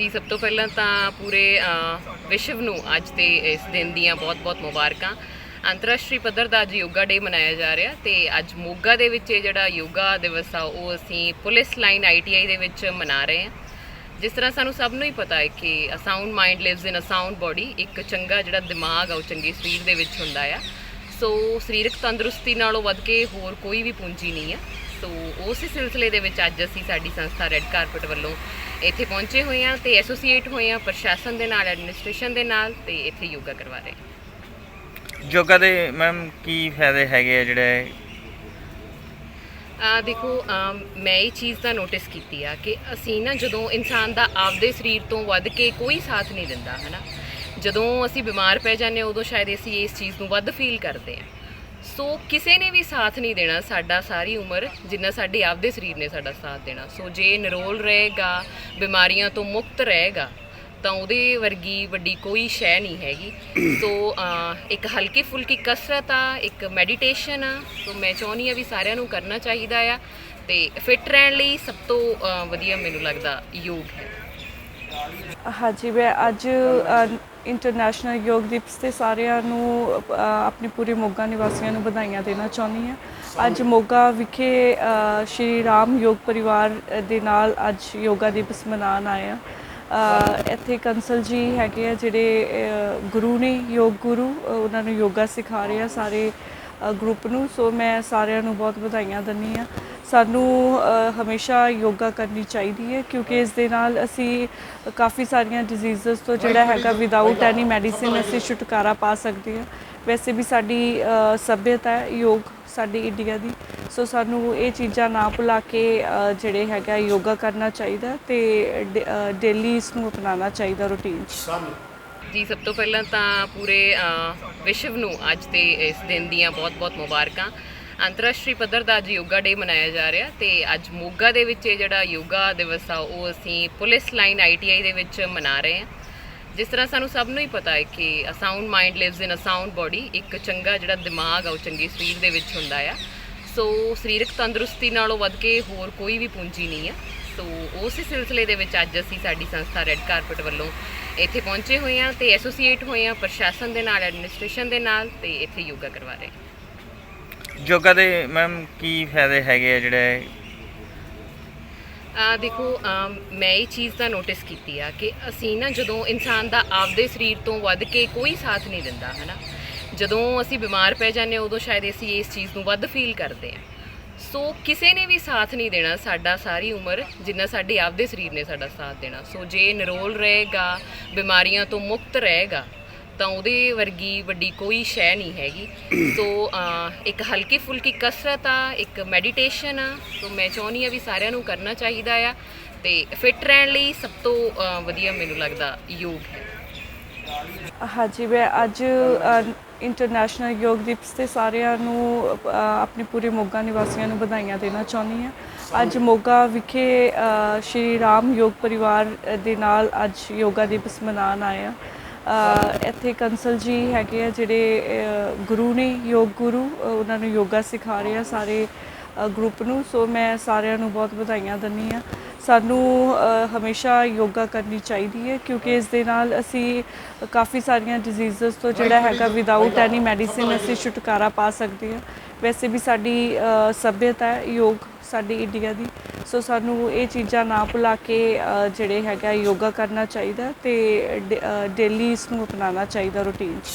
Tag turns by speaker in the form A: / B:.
A: ਜੀ, ਸਭ ਤੋਂ ਪਹਿਲਾਂ ਤਾਂ ਪੂਰੇ ਵਿਸ਼ਵ ਨੂੰ ਅੱਜ ਦੇ ਇਸ ਦਿਨ ਦੀਆਂ ਬਹੁਤ-ਬਹੁਤ ਮੁਬਾਰਕਾਂ। ਅੰਤਰਰਾਸ਼ਟਰੀ ਪੱਧਰ ਦਾ ਅੱਜ ਯੋਗਾ ਡੇ ਮਨਾਇਆ ਜਾ ਰਿਹਾ ਤੇ ਅੱਜ ਮੋਗਾ ਦੇ ਵਿੱਚ ਇਹ ਜਿਹੜਾ ਯੋਗਾ ਦਿਵਸ ਆ, ਉਹ ਅਸੀਂ ਪੁਲਿਸ ਲਾਈਨ ਆਈਟੀਆਈ ਦੇ ਵਿੱਚ ਮਨਾ ਰਹੇ ਹਾਂ। ਜਿਸ ਤਰ੍ਹਾਂ ਸਾਨੂੰ ਸਭ ਨੂੰ ਹੀ ਪਤਾ ਹੈ ਕਿ a sound mind lives in a sound body ਇੱਕ ਚੰਗਾ ਜਿਹੜਾ ਦਿਮਾਗ ਆ, ਉਹ ਚੰਗੇ ਸਰੀਰ ਦੇ ਵਿੱਚ ਹੁੰਦਾ ਆ। ਸੋ ਸਰੀਰਕ ਤੰਦਰੁਸਤੀ ਨਾਲੋਂ ਵੱਧ ਕੇ ਹੋਰ ਕੋਈ ਵੀ ਪੂੰਜੀ ਨਹੀਂ ਆ। ਸੋ ਉਸੇ ਸਿਲਸਿਲੇ ਦੇ ਵਿੱਚ ਅੱਜ ਅਸੀਂ ਸਾਡੀ ਸੰਸਥਾ ਰੈੱਡ ਕਾਰਪਟ ਵੱਲੋਂ ਇੱਥੇ ਪਹੁੰਚੇ ਹੋਏ ਹਾਂ ਤੇ ਐਸੋਸੀਏਟ ਹੋਏ ਹਾਂ ਪ੍ਰਸ਼ਾਸਨ ਦੇ ਨਾਲ ਐਡਮਿਨਿਸਟ੍ਰੇਸ਼ਨ ਦੇ ਨਾਲ ਤੇ ਇੱਥੇ ਯੋਗਾ ਕਰਵਾ ਰਹੇ ਹਾਂ।
B: ਯੋਗਾ ਦੇ ਮੈਮ ਕੀ ਫਾਇਦੇ ਹੈਗੇ ਆ ਜਿਹੜੇ?
A: ਆ ਦੇਖੋ ਅਮ, ਮੈਂ ਇਹ ਚੀਜ਼ ਦਾ ਨੋਟਿਸ ਕੀਤੀ ਆ ਕਿ ਅਸੀਂ ਨਾ ਜਦੋਂ ਇਨਸਾਨ ਦਾ ਆਪਦੇ ਸਰੀਰ ਤੋਂ ਵੱਧ ਕੇ ਕੋਈ ਸਾਥ ਨਹੀਂ ਦਿੰਦਾ ਹਨਾ? ਜਦੋਂ ਅਸੀਂ ਬਿਮਾਰ ਪੈ ਜਾਂਦੇ ਹਾਂ ਉਦੋਂ ਸ਼ਾਇਦ ਅਸੀਂ ਇਸ ਚੀਜ਼ ਨੂੰ ਵੱਧ ਫੀਲ ਕਰਦੇ ਹਾਂ। ਸੋ ਕਿਸੇ ਨੇ ਵੀ ਸਾਥ ਨਹੀਂ ਦੇਣਾ, ਸਾਡਾ ਸਾਰੀ ਉਮਰ ਜਿੰਨਾ ਸਾਡੇ ਆਪਦੇ ਸਰੀਰ ਨੇ ਸਾਡਾ ਸਾਥ ਦੇਣਾ। ਸੋ ਜੇ ਨਿਰੋਲ ਰਹੇਗਾ, ਬਿਮਾਰੀਆਂ ਤੋਂ ਮੁਕਤ ਰਹੇਗਾ, ਤਾਂ ਉਹਦੇ ਵਰਗੀ ਵੱਡੀ ਕੋਈ ਸ਼ੈ ਨਹੀਂ ਹੈਗੀ। ਸੋ ਇੱਕ ਹਲਕੀ ਫੁਲਕੀ ਕਸਰਤ ਆ, ਇੱਕ ਮੈਡੀਟੇਸ਼ਨ ਆ, ਸੋ ਮੈਂ ਚਾਹੁੰਦੀ ਆ ਵੀ ਸਾਰਿਆਂ ਨੂੰ ਕਰਨਾ ਚਾਹੀਦਾ ਆ ਤੇ ਫਿਟ ਰਹਿਣ ਲਈ ਸਭ ਤੋਂ ਵਧੀਆ ਮੈਨੂੰ ਲੱਗਦਾ ਯੋਗ ਹੈ।
C: ਹਾਂਜੀ, ਮੈਂ ਅੱਜ ਇੰਟਰਨੈਸ਼ਨਲ ਯੋਗ ਦਿਵਸ ਤੇ ਸਾਰਿਆਂ ਨੂੰ ਆਪਣੇ ਪੂਰੇ ਮੋਗਾ ਨਿਵਾਸੀਆਂ ਨੂੰ ਵਧਾਈਆਂ ਦੇਣਾ ਚਾਹੁੰਦੀ ਹਾਂ। ਅੱਜ ਮੋਗਾ ਵਿਖੇ ਸ਼੍ਰੀ ਰਾਮ ਯੋਗ ਪਰਿਵਾਰ ਦੇ ਨਾਲ ਅੱਜ ਯੋਗਾ ਦਿਵਸ ਮਨਾਉਣ ਆਏ ਆ ਇੱਥੇ ਕੰਸਲ ਜੀ ਹੈਗੇ ਆ, ਜਿਹੜੇ ਗੁਰੂ ਨੇ ਯੋਗ ਗੁਰੂ ਉਹਨਾਂ ਨੂੰ ਯੋਗਾ ਸਿਖਾ ਰਹੇ ਆ ਸਾਰੇ ਗਰੁੱਪ ਨੂੰ ਸੋ ਮੈਂ ਸਾਰਿਆਂ ਨੂੰ ਬਹੁਤ ਵਧਾਈਆਂ ਦਿੰਦੀ ਆ ਸਾਨੂੰ ਹਮੇਸ਼ਾ ਯੋਗਾ ਕਰਨੀ ਚਾਹੀਦੀ ਹੈ ਕਿਉਂਕਿ ਇਸ ਦੇ ਨਾਲ ਅਸੀਂ ਕਾਫੀ ਸਾਰੀਆਂ ਡਿਜ਼ੀਜ਼ਸ ਤੋਂ ਜਿਹੜਾ ਹੈਗਾ ਵਿਦਆਊਟ ਐਨੀ ਮੈਡੀਸਿਨ ਅਸੀਂ ਛੁਟਕਾਰਾ ਪਾ ਸਕਦੇ ਹਾਂ। ਵੈਸੇ ਵੀ ਸਾਡੀ ਅ, ਸੱਭਿਅਤਾ ਹੈ ਯੋਗ ਸਾਡੀ ਇੰਡੀਆ ਦੀ। ਸੋ ਸਾਨੂੰ ਇਹ ਚੀਜ਼ਾਂ ਨਾ ਭੁਲਾ ਕੇ ਜਿਹੜੇ ਹੈਗਾ ਯੋਗਾ ਕਰਨਾ ਚਾਹੀਦਾ ਤੇ ਡੇਲੀ ਇਸ ਨੂੰ ਅਪਣਾਉਣਾ ਚਾਹੀਦਾ ਰੂਟੀਨ 'ਚ।
A: ਜੀ, ਸਭ ਤੋਂ ਪਹਿਲਾਂ ਤਾਂ ਪੂਰੇ ਵਿਸ਼ਵ ਨੂੰ ਅੱਜ ਦੇ ਇਸ ਦਿਨ ਦੀਆਂ ਬਹੁਤ-ਬਹੁਤ ਮੁਬਾਰਕਾਂ। ਅੰਤਰਰਾਸ਼ਟਰੀ ਪੱਧਰ ਦਾ ਅੱਜ ਯੋਗਾ ਡੇ ਮਨਾਇਆ ਜਾ ਰਿਹਾ ਤੇ ਅੱਜ ਮੋਗਾ ਦੇ ਵਿੱਚ ਇਹ ਜਿਹੜਾ ਯੋਗਾ ਦਿਵਸ ਆ, ਉਹ ਅਸੀਂ ਪੁਲਿਸ ਲਾਈਨ ਆਈਟੀਆਈ ਦੇ ਵਿੱਚ ਮਨਾ ਰਹੇ ਹਾਂ। ਜਿਸ ਤਰ੍ਹਾਂ ਸਾਨੂੰ ਸਭ ਨੂੰ ਹੀ ਪਤਾ ਹੈ ਕਿ a sound mind lives in a sound body ਇੱਕ ਚੰਗਾ ਜਿਹੜਾ ਦਿਮਾਗ ਆ, ਉਹ ਚੰਗੇ ਸਰੀਰ ਦੇ ਵਿੱਚ ਹੁੰਦਾ ਆ। ਸੋ ਸਰੀਰਕ ਤੰਦਰੁਸਤੀ ਨਾਲੋਂ ਵੱਧ ਕੇ ਹੋਰ ਕੋਈ ਵੀ ਪੂੰਜੀ ਨਹੀਂ ਆ। ਸੋ ਉਸੇ ਸਿਲਸਿਲੇ ਦੇ ਵਿੱਚ ਅੱਜ ਅਸੀਂ ਸਾਡੀ ਸੰਸਥਾ ਰੈੱਡ ਕਾਰਪਟ ਵੱਲੋਂ ਇੱਥੇ ਪਹੁੰਚੇ ਹੋਏ ਹਾਂ ਤੇ ਐਸੋਸੀਏਟ ਹੋਏ ਹਾਂ ਪ੍ਰਸ਼ਾਸਨ ਦੇ ਨਾਲ ਐਡਮਿਨਿਸਟ੍ਰੇਸ਼ਨ ਦੇ ਨਾਲ ਤੇ ਇੱਥੇ ਯੋਗਾ ਕਰਵਾ ਰਹੇ ਹਾਂ।
B: ਯੋਗਾ ਦੇ ਮੈਮ ਕੀ ਫਾਇਦੇ ਹੈਗੇ ਆ ਜਿਹੜੇ
A: ਆ ਦੇਖੋ ਅਮ, ਮੈਂ ਇਹ ਚੀਜ਼ ਦਾ ਨੋਟਿਸ ਕੀਤੀ ਆ ਕਿ ਅਸੀਂ ਨਾ ਜਦੋਂ ਇਨਸਾਨ ਦਾ ਆਪਦੇ ਸਰੀਰ ਤੋਂ ਵੱਧ ਕੇ ਕੋਈ ਸਾਥ ਨਹੀਂ ਦਿੰਦਾ ਹਨਾ? ਜਦੋਂ ਅਸੀਂ ਬਿਮਾਰ ਪੈ ਜਾਂਦੇ ਹਾਂ ਉਦੋਂ ਸ਼ਾਇਦ ਅਸੀਂ ਇਸ ਚੀਜ਼ ਨੂੰ ਵੱਧ ਫੀਲ ਕਰਦੇ ਹਾਂ। ਸੋ ਕਿਸੇ ਨੇ ਵੀ ਸਾਥ ਨਹੀਂ ਦੇਣਾ ਸਾਡਾ ਸਾਰੀ ਉਮਰ, ਜਿੰਨਾ ਸਾਡੇ ਆਪਦੇ ਸਰੀਰ ਨੇ ਸਾਡਾ ਸਾਥ ਦੇਣਾ। ਸੋ ਜੇ ਨਿਰੋਲ ਰਹੇਗਾ, ਬਿਮਾਰੀਆਂ ਤੋਂ ਮੁਕਤ ਰਹੇਗਾ, ਤਾਂ ਉਹਦੇ ਵਰਗੀ ਵੱਡੀ ਕੋਈ ਸ਼ੈ ਨਹੀਂ ਹੈਗੀ। ਸੋ ਇੱਕ ਹਲਕੀ ਫੁਲਕੀ ਕਸਰਤ ਆ, ਇੱਕ ਮੈਡੀਟੇਸ਼ਨ ਆ, ਸੋ ਮੈਂ ਚਾਹੁੰਦੀ ਆ ਵੀ ਸਾਰਿਆਂ ਨੂੰ ਕਰਨਾ ਚਾਹੀਦਾ ਆ ਤੇ ਫਿਟ ਰਹਿਣ ਲਈ ਸਭ ਤੋਂ ਵਧੀਆ ਮੈਨੂੰ ਲੱਗਦਾ ਯੋਗ ਹੈ।
C: ਹਾਂਜੀ, ਮੈਂ ਅੱਜ ਇੰਟਰਨੈਸ਼ਨਲ ਯੋਗ ਦਿਵਸ ਤੇ ਸਾਰਿਆਂ ਨੂੰ ਆਪਣੇ ਪੂਰੇ ਮੋਗਾ ਨਿਵਾਸੀਆਂ ਨੂੰ ਵਧਾਈਆਂ ਦੇਣਾ ਚਾਹੁੰਦੀ ਹਾਂ। ਅੱਜ ਮੋਗਾ ਵਿਖੇ ਸ਼੍ਰੀ ਰਾਮ ਯੋਗ ਪਰਿਵਾਰ ਦੇ ਨਾਲ ਅੱਜ ਯੋਗਾ ਦਿਵਸ ਮਨਾਉਣ ਆਏ ਆ ਇੱਥੇ ਕੰਸਲ ਜੀ ਹੈਗੇ ਆ ਜਿਹੜੇ ਗੁਰੂ ਨੇ, ਯੋਗ ਗੁਰੂ ਉਹਨਾਂ ਨੂੰ ਯੋਗਾ ਸਿਖਾ ਰਹੇ ਆ ਸਾਰੇ ਗਰੁੱਪ ਨੂੰ। ਸੋ ਮੈਂ ਸਾਰਿਆਂ ਨੂੰ ਬਹੁਤ ਵਧਾਈਆਂ ਦਿੰਦੀ ਆ ਸਾਨੂੰ ਹਮੇਸ਼ਾ ਯੋਗਾ ਕਰਨੀ ਚਾਹੀਦੀ ਹੈ ਕਿਉਂਕਿ ਇਸ ਦੇ ਨਾਲ ਅਸੀਂ ਕਾਫੀ ਸਾਰੀਆਂ ਡਿਜ਼ੀਜ਼ਸ ਤੋਂ ਜਿਹੜਾ ਹੈਗਾ ਵਿਦਆਊਟ ਐਨੀ ਮੈਡੀਸਿਨ ਅਸੀਂ ਛੁਟਕਾਰਾ ਪਾ ਸਕਦੇ ਹਾਂ। ਵੈਸੇ ਵੀ ਸਾਡੀ ਅ, ਸੱਭਿਅਤਾ ਹੈ ਯੋਗ ਸਾਡੀ ਇੰਡੀਆ ਦੀ। ਸੋ ਸਾਨੂੰ ਇਹ ਚੀਜ਼ਾਂ ਨਾ ਭੁਲਾ ਕੇ ਜਿਹੜੇ ਹੈਗਾ ਯੋਗਾ ਕਰਨਾ ਚਾਹੀਦਾ ਤੇ ਡੇਲੀ ਇਸ ਨੂੰ ਅਪਣਾਉਣਾ ਚਾਹੀਦਾ ਰੂਟੀਨ 'ਚ।